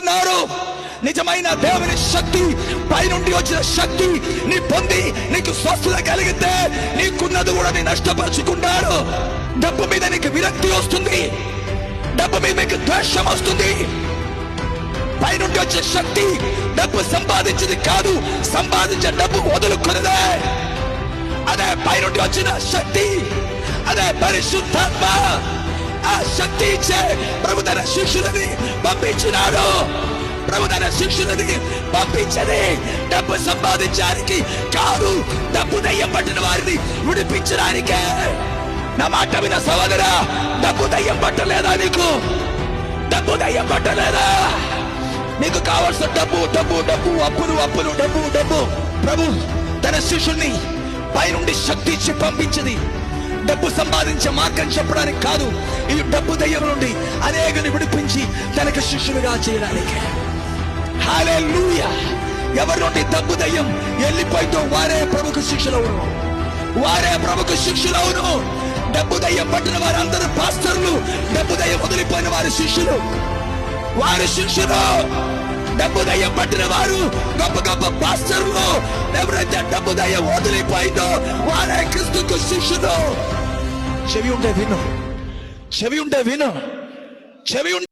ఉన్నారు నిజమైన దేవుని శక్తి పైనుండి వచ్చిన శక్తి నీ పొంది నీకు స్వస్థత కలిగితే నీకున్నది కూడా నీ నష్టపరుచుకుంటాడు డబ్బు మీద నీకు విరక్తి వస్తుంది. డబ్బు మీద నీకు ద్వేషం వస్తుంది. పైనుండి వచ్చే శక్తి డబ్బు సంపాదించింది కాదు సంపాదించే డబ్బు వదులుకున్నదే. అదే పైనుండి వచ్చిన శక్తి అదే పరిశుద్ధాత్మ. ఆ శక్తి ఇచ్చే ప్రభు తన శిష్యులని పంపించినాడు. ప్రభు తన పంపించని డబ్బు సంపాదించడానికి కాదు డబ్బు దయ్యం పట్టిన వారిని విడిపించడానికే. నా మాట విన సోదర డబ్బు దయ్యం పట్టలేదా నీకు? డబ్బు దయ్యం పట్టలేదా నీకు కావాల్సిన డబ్బు డబ్బు డబ్బు అప్పులు అప్పులు డబ్బు డబ్బు. ప్రభు తన శిష్యుల్ని పైనుండి శక్తి ఇచ్చి పంపించింది. డబ్బు సంపాదించే మార్గం చెప్పడానికి కాదు ఇది డబ్బు దయ్యం నుండి అనేకని విడిపించి తనకు శిష్యులుగా చేయడానికి. హల్లెలూయా ఎవరి నుండి డబ్బు దయ్యం వెళ్ళిపోయితో వారే ప్రముఖ శిక్షలవును వారే ప్రముఖ శిష్యులవును. డబ్బు దయ్యం పట్టిన వారందరూ పాస్టర్లు డబ్బు దయ్యం వదిలిపోయిన వారి శిష్యులు. వారి శిష్యులు. డబ్బు దయ్యం పట్టిన వారు గొప్ప గొప్ప పాస్టర్లు. ఎవరైతే డబ్బు దయ్యం వదిలిపోయిందో వారే క్రిస్తుకు శిష్యులు. ചെവിയുണ്ട് വിനു ചെവിയുണ്ട് വിനു ചെവിയുണ്ട്